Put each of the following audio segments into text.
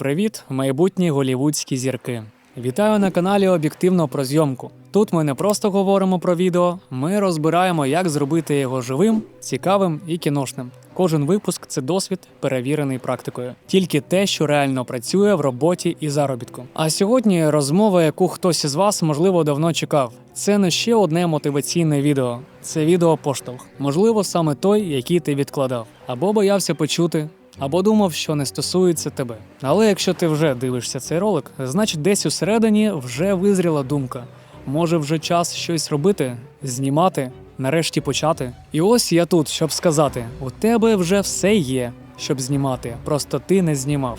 Привіт, майбутні голівудські зірки. Вітаю на каналі Об'єктивно про зйомку. Тут ми не просто говоримо про відео, ми розбираємо, як зробити його живим, цікавим і кіношним. Кожен випуск це досвід, перевірений практикою. Тільки те, що реально працює в роботі і заробітку. А сьогодні розмова, яку хтось із вас можливо давно чекав. Це не ще одне мотиваційне відео. Це відео поштовх. Можливо, саме той, який ти відкладав, або боявся почути, або думав, що не стосується тебе. Але якщо ти вже дивишся цей ролик, значить десь усередині вже визріла думка. Може, вже час щось робити, знімати, нарешті почати. І ось я тут, щоб сказати: у тебе вже все є, щоб знімати, просто ти не знімав.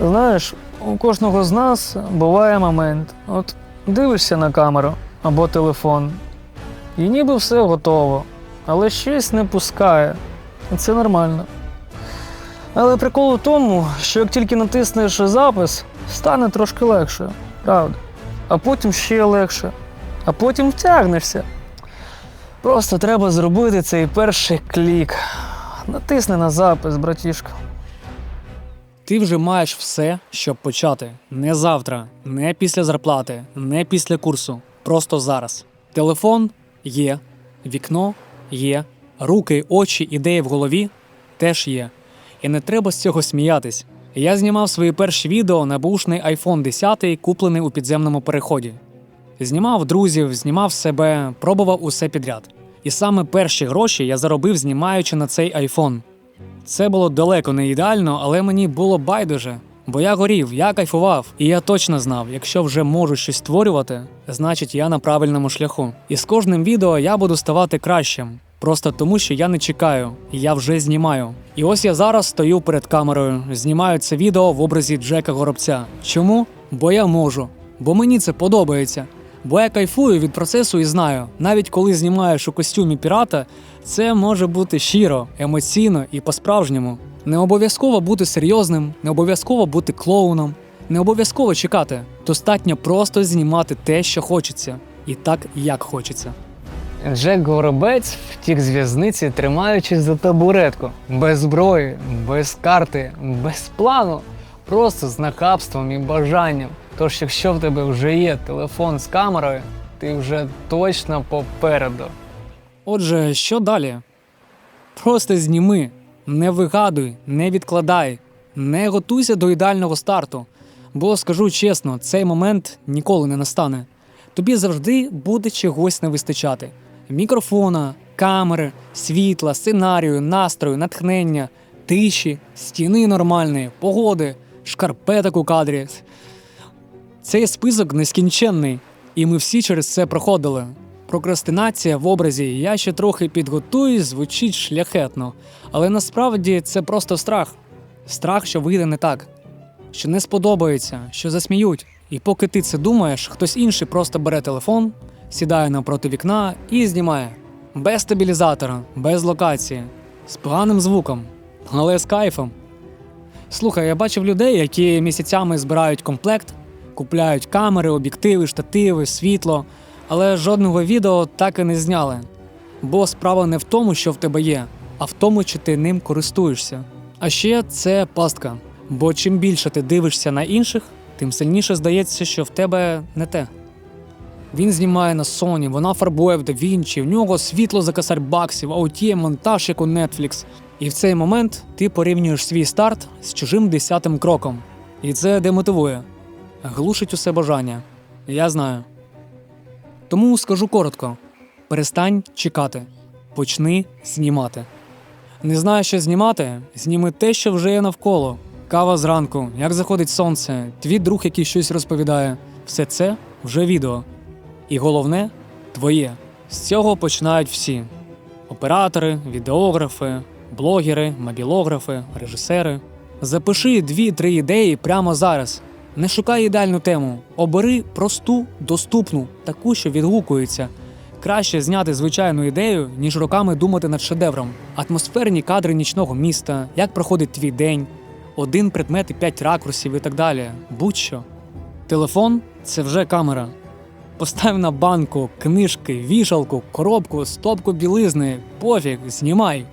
Знаєш, у кожного з нас буває момент. От дивишся на камеру або телефон, і ніби все готово, але щось не пускає. Це нормально. Але прикол у тому, що як тільки натиснеш запис, стане трошки легше, правда. А потім ще легше, а потім втягнешся. Просто треба зробити цей перший клік. Натисни на запис, братішка. Ти вже маєш все, щоб почати. Не завтра, не після зарплати, не після курсу. Просто зараз. Телефон є, вікно є, руки, очі, ідеї в голові теж є. І не треба з цього сміятись. Я знімав свої перші відео на бушний iPhone 10, куплений у підземному переході. Знімав друзів, знімав себе, пробував усе підряд. І саме перші гроші я заробив, знімаючи на цей iPhone. Це було далеко не ідеально, але мені було байдуже. Бо я горів, я кайфував, і я точно знав, якщо вже можу щось створювати, значить я на правильному шляху. І з кожним відео я буду ставати кращим. Просто тому, що я не чекаю, я вже знімаю. І ось я зараз стою перед камерою, знімаю це відео в образі Джека Горобця. Чому? Бо я можу, бо мені це подобається. Бо я кайфую від процесу і знаю, навіть коли знімаєш у костюмі пірата, це може бути щиро, емоційно і по-справжньому. Не обов'язково бути серйозним, не обов'язково бути клоуном, не обов'язково чекати. Достатньо просто знімати те, що хочеться, і так, як хочеться. Джек Горобець втік з в'язниці, тримаючись за табуретку, без зброї, без карти, без плану, просто з нахабством і бажанням. Тож, якщо в тебе вже є телефон з камерою, ти вже точно попереду. Отже, що далі? Просто зніми, не вигадуй, не відкладай, не готуйся до ідеального старту. Бо скажу чесно, цей момент ніколи не настане. Тобі завжди буде чогось не вистачати: мікрофона, камери, світла, сценарію, настрою, натхнення, тиші, стіни нормальної, погоди, шкарпеток у кадрі. Цей список нескінченний, і ми всі через це проходили. Прокрастинація в образі я ще трохи підготуюсь, звучить шляхетно, але насправді це просто страх. Страх, що вийде не так, що не сподобається, що засміють. І поки ти це думаєш, хтось інший просто бере телефон, сідає навпроти вікна і знімає. Без стабілізатора, без локації, з поганим звуком, але з кайфом. Слухай, я бачив людей, які місяцями збирають комплект, купляють камери, об'єктиви, штативи, світло, але жодного відео так і не зняли. Бо справа не в тому, що в тебе є, а в тому, чи ти ним користуєшся. А ще це пастка. Бо чим більше ти дивишся на інших, тим сильніше здається, що в тебе не те. Він знімає на Sony, вона фарбує в DaVinci, в нього світло за косарь баксів, а от є монтаж як у Netflix. І в цей момент ти порівнюєш свій старт з чужим десятим кроком. І це демотивує, глушить усе бажання. Я знаю. Тому скажу коротко: перестань чекати, почни знімати. Не знаєш, що знімати? Зніми те, що вже є навколо. Кава зранку, як заходить сонце, твій друг, який щось розповідає. Все це вже відео. І головне твоє. З цього починають всі: оператори, відеографи, блогери, мобілографи, режисери. Запиши дві-три ідеї прямо зараз. Не шукай ідеальну тему. Обери просту, доступну, таку, що відгукується. Краще зняти звичайну ідею, ніж роками думати над шедевром. Атмосферні кадри нічного міста, як проходить твій день, один предмет і п'ять ракурсів і так далі. Будь-що. Телефон це вже камера. Постав на банку, книжки, вішалку, коробку, стопку білизни, пофіг, знімай.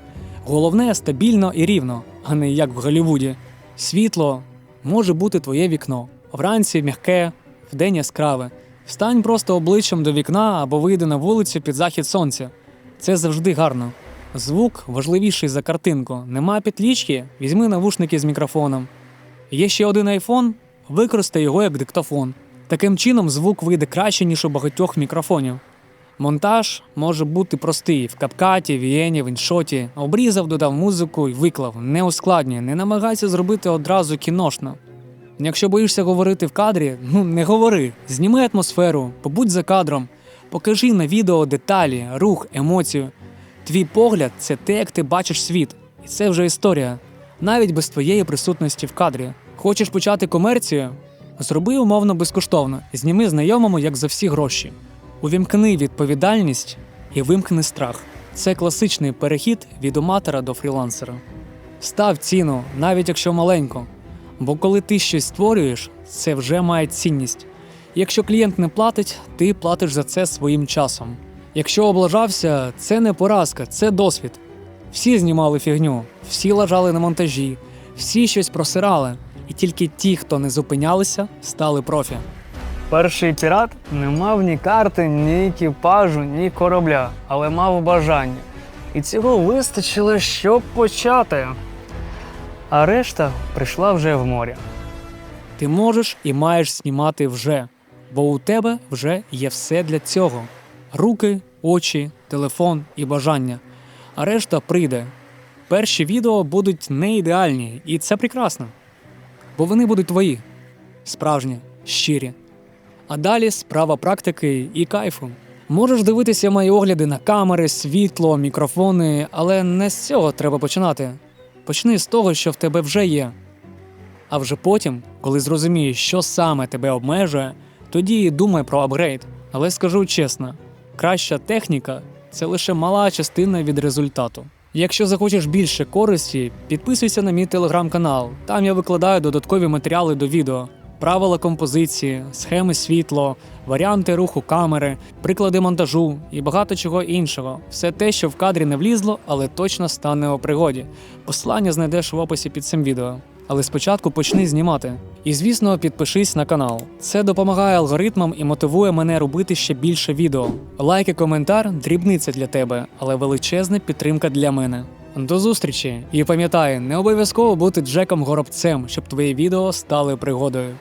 Головне стабільно і рівно, а не як в Голлівуді. Світло може бути твоє вікно. Вранці м'яке, вдень яскраве. Встань просто обличчям до вікна або вийди на вулицю під захід сонця. Це завжди гарно. Звук важливіший за картинку. Нема підлічки, візьми навушники з мікрофоном. Є ще один айфон, використай його як диктофон. Таким чином звук вийде краще, ніж у багатьох мікрофонів. Монтаж може бути простий в капкаті, вієні, в іншоті. Обрізав, додав музику і виклав. Не ускладнюй, не намагайся зробити одразу кіношно. Якщо боїшся говорити в кадрі, ну не говори. Зніми атмосферу, побудь за кадром, покажи на відео деталі, рух, емоцію. Твій погляд це те, як ти бачиш світ, і це вже історія, навіть без твоєї присутності в кадрі. Хочеш почати комерцію? Зроби умовно безкоштовно, зніми знайомому як за всі гроші. Увімкни відповідальність і вимкни страх. Це класичний перехід від аматора до фрілансера. Став ціну, навіть якщо маленьку. Бо коли ти щось створюєш, це вже має цінність. Якщо клієнт не платить, ти платиш за це своїм часом. Якщо облажався, це не поразка, це досвід. Всі знімали фігню, всі лажали на монтажі, всі щось просирали, і тільки ті, хто не зупинялися, стали профі. Перший пірат не мав ні карти, ні екіпажу, ні корабля, але мав бажання. І цього вистачило, щоб почати. А решта прийшла вже в морі. Ти можеш і маєш знімати вже, бо у тебе вже є все для цього: руки, очі, телефон і бажання. А решта прийде. Перші відео будуть не ідеальні, і це прекрасно. Бо вони будуть твої, справжні, щирі. А далі справа практики і кайфу. Можеш дивитися мої огляди на камери, світло, мікрофони, але не з цього треба починати. Почни з того, що в тебе вже є. А вже потім, коли зрозумієш, що саме тебе обмежує, тоді думай про апгрейд. Але скажу чесно, краща техніка це лише мала частина від результату. Якщо захочеш більше користі, підписуйся на мій телеграм-канал. Там я викладаю додаткові матеріали до відео, правила композиції, схеми світло, варіанти руху камери, приклади монтажу і багато чого іншого. Все те, що в кадрі не влізло, але точно стане у пригоді. Посилання знайдеш в описі під цим відео. Але спочатку почни знімати. І звісно, підпишись на канал. Це допомагає алгоритмам і мотивує мене робити ще більше відео. Лайк і коментар дрібниця для тебе, але величезна підтримка для мене. До зустрічі! І пам'ятай, не обов'язково бути Джеком Горобцем, щоб твої відео стали пригодою.